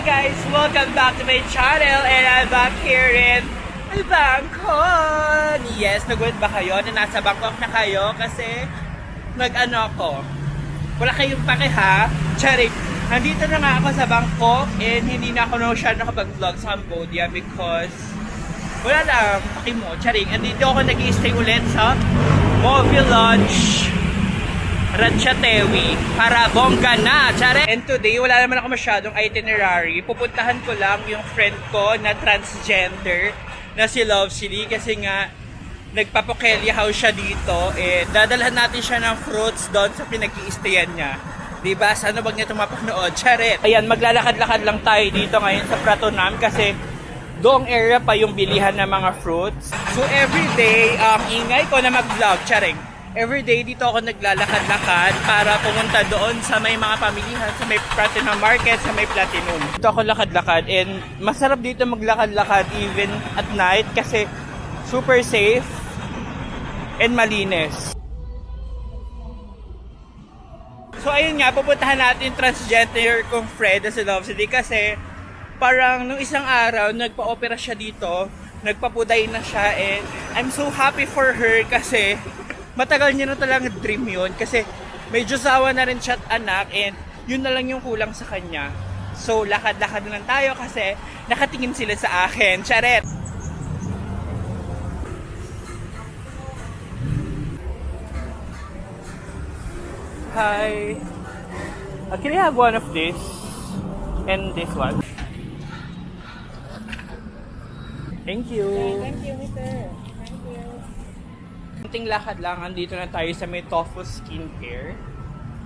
Hi guys! Welcome back to my channel and I'm back here in Bangkok! Yes, nagulat ba kayo na nasa Bangkok na kayo kasi nag-ano ako. Wala kayong pake ha? Charing! Nandito na nga ako sa Bangkok and hindi na ako na siya nakapag-vlog sa Cambodia because wala lang, paki mo, charing. Andito ako nag stay ulit sa Movie Lodge Ratchatewi para bongga na, tsare! And today, wala naman ako masyadong itinerary. Pupuntahan ko lang yung friend ko na transgender na si Love Silly kasi nga nagpapokelya house siya dito. Eh, dadalhan natin siya ng fruits doon sa pinag niya. Diba? Sana wag niya tumapanood. Charet! Ayan, maglalakad-lakad lang tayo dito ngayon sa Pratunam kasi doong area pa yung bilihan ng mga fruits. So everyday, um, ingay ko na mag-vlog, charing. Everyday dito ako naglalakad-lakad para pumunta doon sa may mga pamilihan, sa may Platinum Market, sa may Platinum. Dito ako lakad-lakad and masarap dito maglakad-lakad even at night kasi super safe and malinis. So ayun nga, pupuntahan natin yung transgender kong Fred sa Love City kasi parang nung isang araw, nagpa-opera siya dito, nagpapuday na siya and I'm so happy for her kasi matagal niya na talagang dream yun kasi may josawa na rin siya anak and yun na lang yung kulang sa kanya. So lakad-lakad na lang tayo kasi nakatingin sila sa akin. Charet! Hi! Uh, can I have one of this? And this one? Thank you! Thank you, mister. Kunting lakad lang, andito na tayo sa may Tofu Skincare.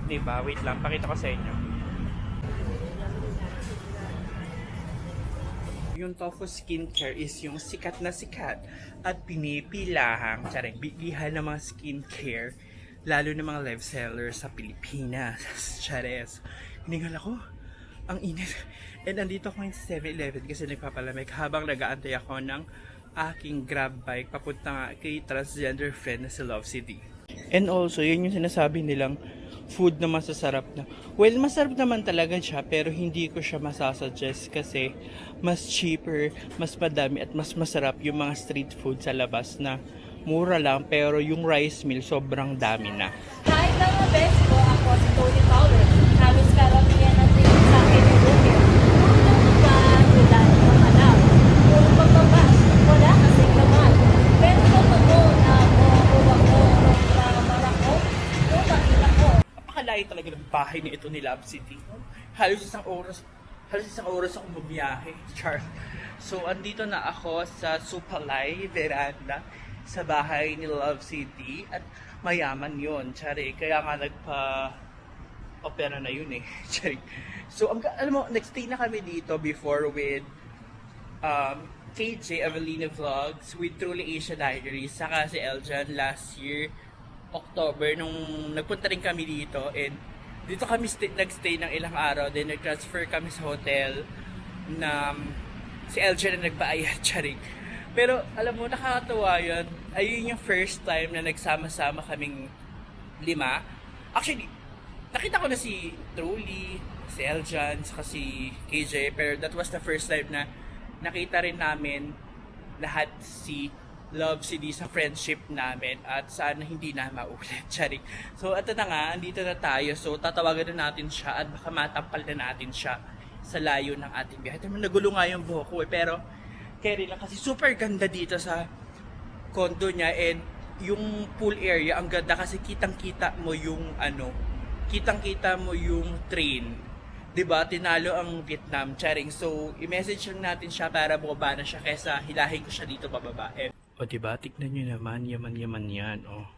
Diba? Wait lang, pakita ko sa inyo. Yung Tofu Skincare is yung sikat na sikat at pinipilahang, tsaring, bilihan ng mga skincare, lalo ng mga live sellers sa Pilipinas. Chares. Hiningal ako. Ang init. And andito ako ngayon sa 7-Eleven kasi nagpapalamig habang nag-aantay ako ng aking grab bike papunta nga kay transgender friend na si Love City. And also, yun yung sinasabi nilang food na masasarap na. Well, masarap naman talaga siya pero hindi ko siya masasuggest kasi mas cheaper, mas madami at mas masarap yung mga street food sa labas na mura lang pero yung rice meal sobrang dami na. Hi mga best ko, ako si Tony Fowler. Halos karamihan na din sa akin yung bukid. Puro pa, wala namang alam. Puro pagbabas, wala kasing laman. Pero totoo na ako, uwag ko, sa barako, utang ina ko. Napakalayo talaga ng bahay ni ito ni Love City. Halos isang oras, halos isang oras ako bumiyahe. Char. So, andito na ako sa Supalay Veranda sa bahay ni Love City at mayaman yon Chari. Kaya nga nagpa opera na yun eh. Chari. So, ang, alam mo, nagstay na kami dito before with um, KJ Evelina Vlogs with Truly Asia Diaries saka si Eljan last year October nung nagpunta rin kami dito and dito kami stay, nagstay ng ilang araw. Then nag-transfer kami sa hotel na si Eljan na nagpaayat charing. Pero alam mo nakakatawa yun. Ayun yung first time na nagsama-sama kaming lima. Actually nakita ko na si Truly si Eljan saka si KJ pero that was the first time na nakita rin namin lahat si Love CD sa friendship namin at sana hindi na maulit. Charing. So, ito na nga, andito na tayo. So, tatawagan na natin siya at baka matampal na natin siya sa layo ng ating biyahe. Ito nagulo nga yung buhok ko eh, pero carry lang kasi super ganda dito sa condo niya and yung pool area ang ganda kasi kitang-kita mo yung ano, kitang-kita mo yung train. 'Di ba? Tinalo ang Vietnam, charing. So, i-message lang natin siya para bumaba na siya kaysa hilahin ko siya dito pababa. Eh, o diba, tignan nyo naman, yaman-yaman yan, oh.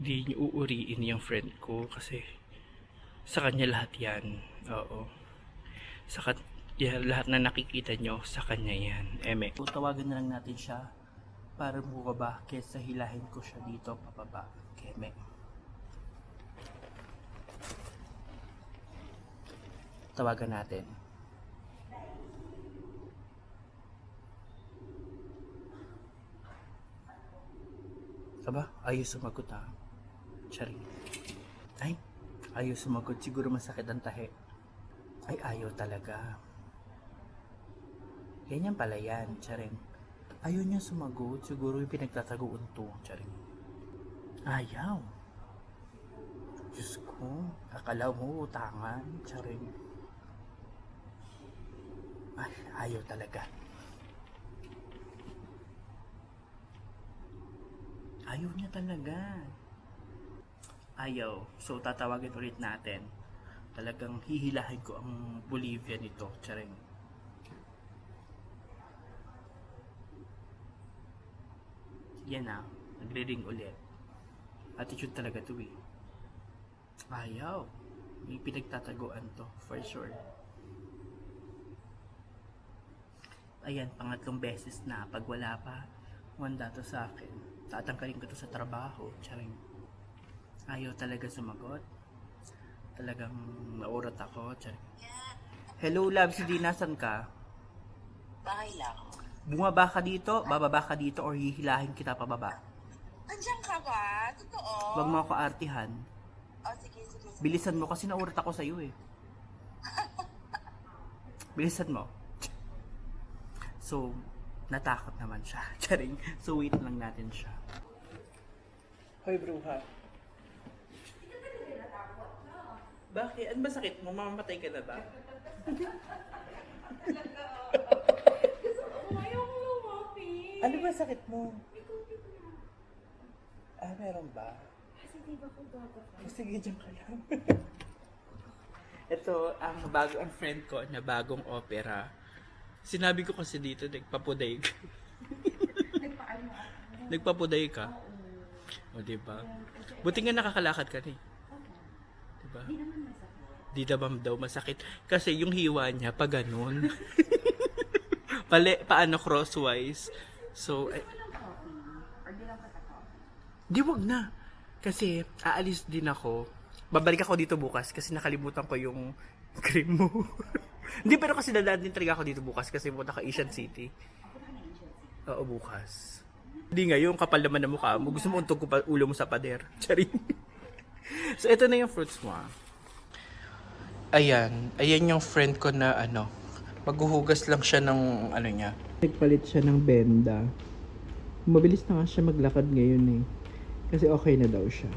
Hindi nyo uuriin yung friend ko kasi sa kanya lahat yan. Oo. Sa kan yan, lahat na nakikita nyo, sa kanya yan. Eme. So, tawagan na lang natin siya para bumaba kaysa hilahin ko siya dito pababa. Keme. Tawagan natin. Aba, ayaw sumagot ha. Charing. Ay, ayaw sumagot. Siguro masakit ang tahe. Ay, ayaw talaga. Ganyan pala yan, charing. Ayaw niya sumagot. Siguro yung pinagtataguan to, charing. Ayaw. Diyos ko, akala mo utangan, charing. Ay, ayaw talaga. Ayaw niya talaga. Ayaw. So, tatawagin ulit natin. Talagang hihilahin ko ang Bolivia nito. Charing. Yan na. Nagre-ring ulit. Attitude talaga to eh. Ayaw. May pinagtataguan to. For sure. Ayan, pangatlong beses na. Pag wala pa, wanda to sa akin. Tatangkalin ko to sa trabaho. Charing. Ayaw talaga sumagot. Talagang naurat ako. Charing. Hello, love. Si Dina, saan ka? Bahay lang. Bumaba ka dito, bababa ka dito, or hihilahin kita pababa. Andiyan ka ba? Totoo? Huwag mo ako artihan. Oh, sige, sige. sige. Bilisan mo kasi naurat ako sa'yo eh. Bilisan mo. So, natakot naman siya. Charing. So, wait lang natin siya. Hoy, bruha. Bakit? Ano ba sakit mo? Mamamatay ka na ba? Ayaw ko lumapit. Ano ba sakit mo? Ah, meron ba? Kasi di ba ko gagawin? Oh, Sige, dyan ka lang. Ito, ang bago ang friend ko na bagong opera. Sinabi ko kasi dito, nagpapuday ka. nagpapuday ka. O, diba? Buti nga nakakalakad ka rin. Diba? Di naman daw masakit. Kasi yung hiwa niya, pa ganun. Pali, paano crosswise. So, eh, Di wag na. Kasi aalis din ako. Babalik ako dito bukas kasi nakalimutan ko yung cream mo. Hindi, pero kasi dadaan din talaga ako dito bukas kasi punta ka Asian City. Oo, bukas. Hindi ngayon, kapal naman na mukha mo. Gusto mo untog ko pa ulo mo sa pader. Charing. so, ito na yung fruits mo. ah. Ayan. Ayan yung friend ko na ano. Maghuhugas lang siya ng ano niya. Nagpalit siya ng benda. Mabilis na nga siya maglakad ngayon eh. Kasi okay na daw siya.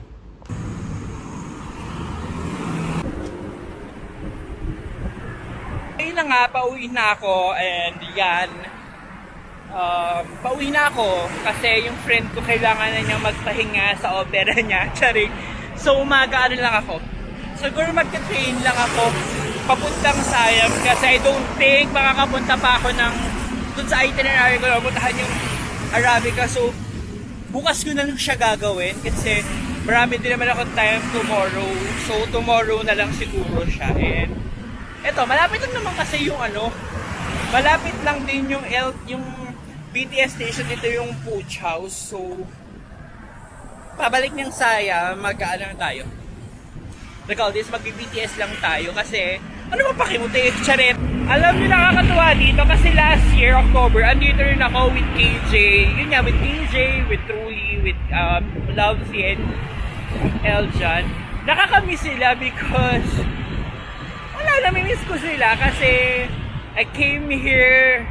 Na nga, pauwi na ako and yan. Um, pauwi na ako kasi yung friend ko kailangan na niyang magpahinga sa opera niya. Charing. So umaga ano lang ako. Siguro magka-train lang ako papuntang Siam kasi I don't think makakapunta pa ako ng dun sa itinerary ko puntahan yung Arabica. So bukas ko na lang siya gagawin kasi marami din naman ako time tomorrow. So tomorrow na lang siguro siya. And eto, malapit lang naman kasi yung ano, malapit lang din yung L, yung BTS station dito yung Pooch House. So pabalik niyang saya, mag-ano na tayo. Recall this, mag-BTS lang tayo kasi ano ba pakimuti? Charet! Alam niyo nakakatuwa dito kasi last year, October, andito rin ako with KJ. Yun nga, with KJ, with Truly, with um, Lovesy and Eljan. Nakakamiss sila because wala, namimiss ko sila kasi I came here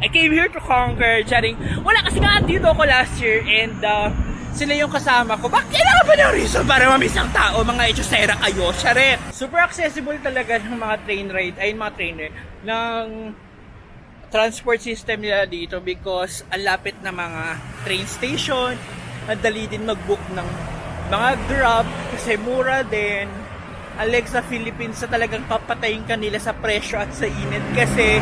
I came here to conquer, charing. Wala kasi nga dito ako last year and uh, sila yung kasama ko. Bakit kailangan ba ng reason para mamiss ang tao? Mga echosera kayo, charet. Super accessible talaga ng mga train ride, ay mga trainer, ng transport system nila dito because ang lapit na mga train station, ang dali din mag-book ng mga grab kasi mura din. Alexa Philippines sa talagang papatayin ka nila sa presyo at sa init kasi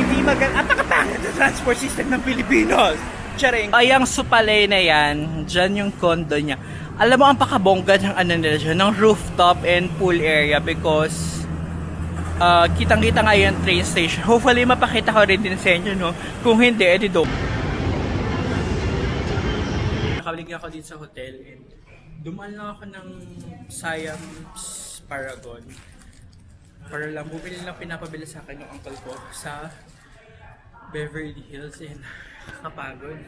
hindi maganda at nakapangit ang transport system ng Pilipinos. Charing. Ay, ang supalay na yan, dyan yung condo niya. Alam mo, ang pakabongga ng ano nila dyan, ng rooftop and pool area because uh, kitang-kita nga yung train station. Hopefully, mapakita ko rin din sa inyo, no? Kung hindi, edi do. Nakabalik ako din sa hotel and dumaan lang ako ng Siam's Paragon para lang bumili lang pinapabili sa akin yung uncle ko sa Beverly Hills and nakapagod.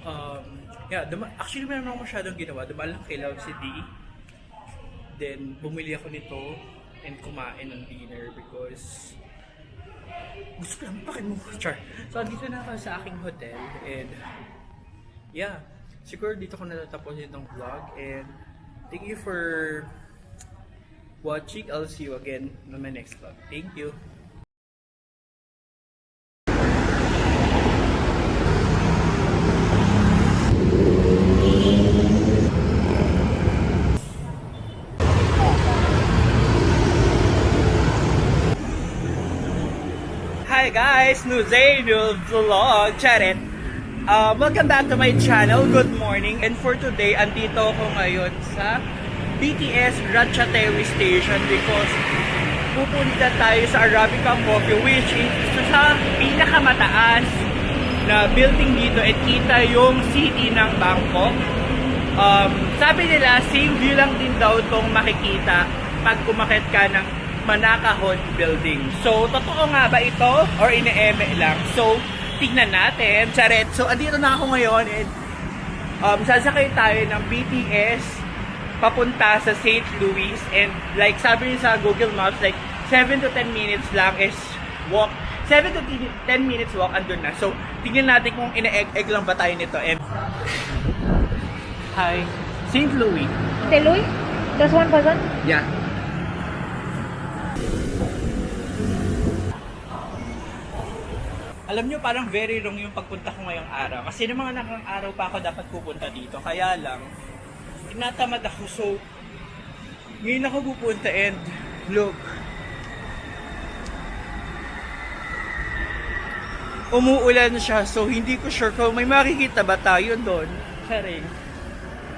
Um, yeah, duma- actually meron ako masyadong ginawa. Dumaan lang kay Love City. Then, bumili ako nito and kumain ng dinner because gusto ko lang pakin mo. Char. So, dito na ako sa aking hotel. And, yeah. Siguro dito ko natatapusin itong vlog. And, thank you for watching. I'll see you again on my next vlog. Thank you. Hi guys! New Vlog! Charet! Um, welcome back to my channel. Good morning. And for today, andito ako ngayon sa BTS Ratchatewi Station because pupunta tayo sa Arabica Coffee which is isa sa pinakamataas na building dito at kita yung city ng Bangkok. Um, sabi nila, same view lang din daw itong makikita pag kumakit ka ng Manakahon Building. So, totoo nga ba ito? Or ine-eme lang? So, tignan natin. Charet. So, andito na ako ngayon and um, sasakay tayo ng BTS papunta sa St. Louis and like sabi niya sa Google Maps, like 7 to 10 minutes lang is walk 7 to 10 minutes walk andun na. So, tingnan natin kung ina-egg lang ba tayo nito. And, hi, St. Louis. Teloy? Just one person? Yeah. Alam nyo, parang very wrong yung pagpunta ko ngayong araw. Kasi ng mga nakang araw pa ako dapat pupunta dito. Kaya lang, tinatamad ako. So, ngayon ako pupunta and look. Umuulan siya. So, hindi ko sure kung may makikita ba tayo doon. Sharing.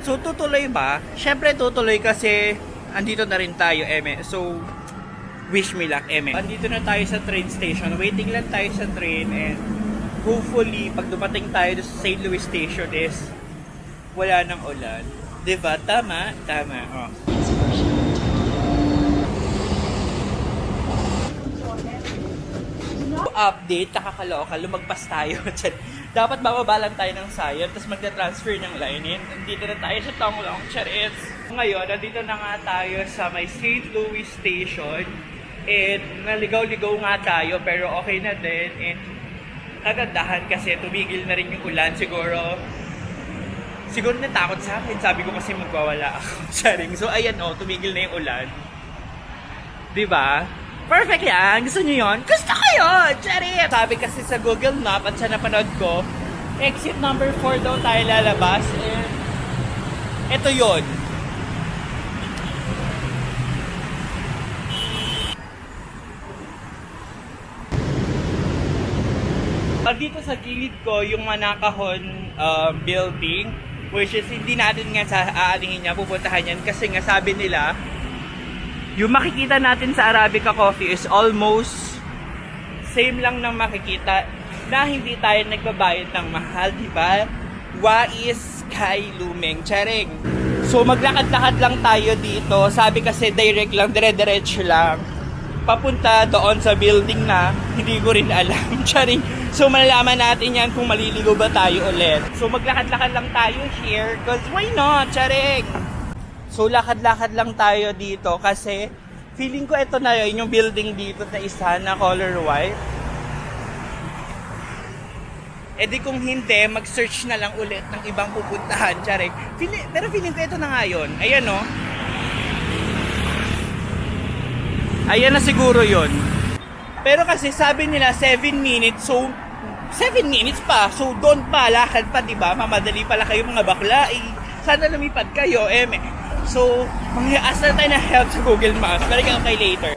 So, tutuloy ba? Siyempre, tutuloy kasi andito na rin tayo, Eme. So, wish me luck, Eme. Andito na tayo sa train station. Waiting lang tayo sa train and hopefully, pag dumating tayo sa St. Louis Station is wala nang ulan. Diba? Tama? Tama. Oh. update, nakakaloka, lumagpas tayo. Dapat bababa lang tayo ng Zion, tapos magta-transfer ng line in. Nandito na tayo sa Tonglong, Charits. Ngayon, nandito na nga tayo sa may St. Louis Station. And naligaw-ligaw nga tayo, pero okay na din. And kagandahan kasi tumigil na rin yung ulan. Siguro, siguro natakot sa akin. Sabi ko kasi magwawala ako. Charing. So, ayan o, tumigil na yung ulan. Ba? Perfect yan. Gusto niyo yon? Gusto ko yun! Cherry! Sabi kasi sa Google Map at sa napanood ko, exit number 4 daw tayo lalabas. And ito yon. Dito sa gilid ko, yung Manakahon um, building, which is hindi natin nga sa aanihin niya, pupuntahan yan kasi nga sabi nila, yung makikita natin sa Arabica Coffee is almost same lang ng makikita na hindi tayo nagbabayad ng mahal, di ba? Wais kay Lumeng Charing. So maglakad-lakad lang tayo dito. Sabi kasi direct lang, dire-diretso lang. Papunta doon sa building na hindi ko rin alam. Charing. So malalaman natin yan kung maliligo ba tayo ulit. So maglakad-lakad lang tayo here. Cause why not? Charing. So lakad-lakad lang tayo dito kasi feeling ko ito na yun, yung building dito na isa na color white. E di kung hindi, mag-search na lang ulit ng ibang pupuntahan, Charek. Feeling, pero feeling ko ito na nga yun. Ayan no. Ayan na siguro yun. Pero kasi sabi nila 7 minutes, so 7 minutes pa. So doon pa, lakad pa, di ba? Mamadali pala kayo mga bakla. Eh, sana lumipad kayo, eme. So, mangyaas na tayo na help sa Google Maps. Balik ako kay later.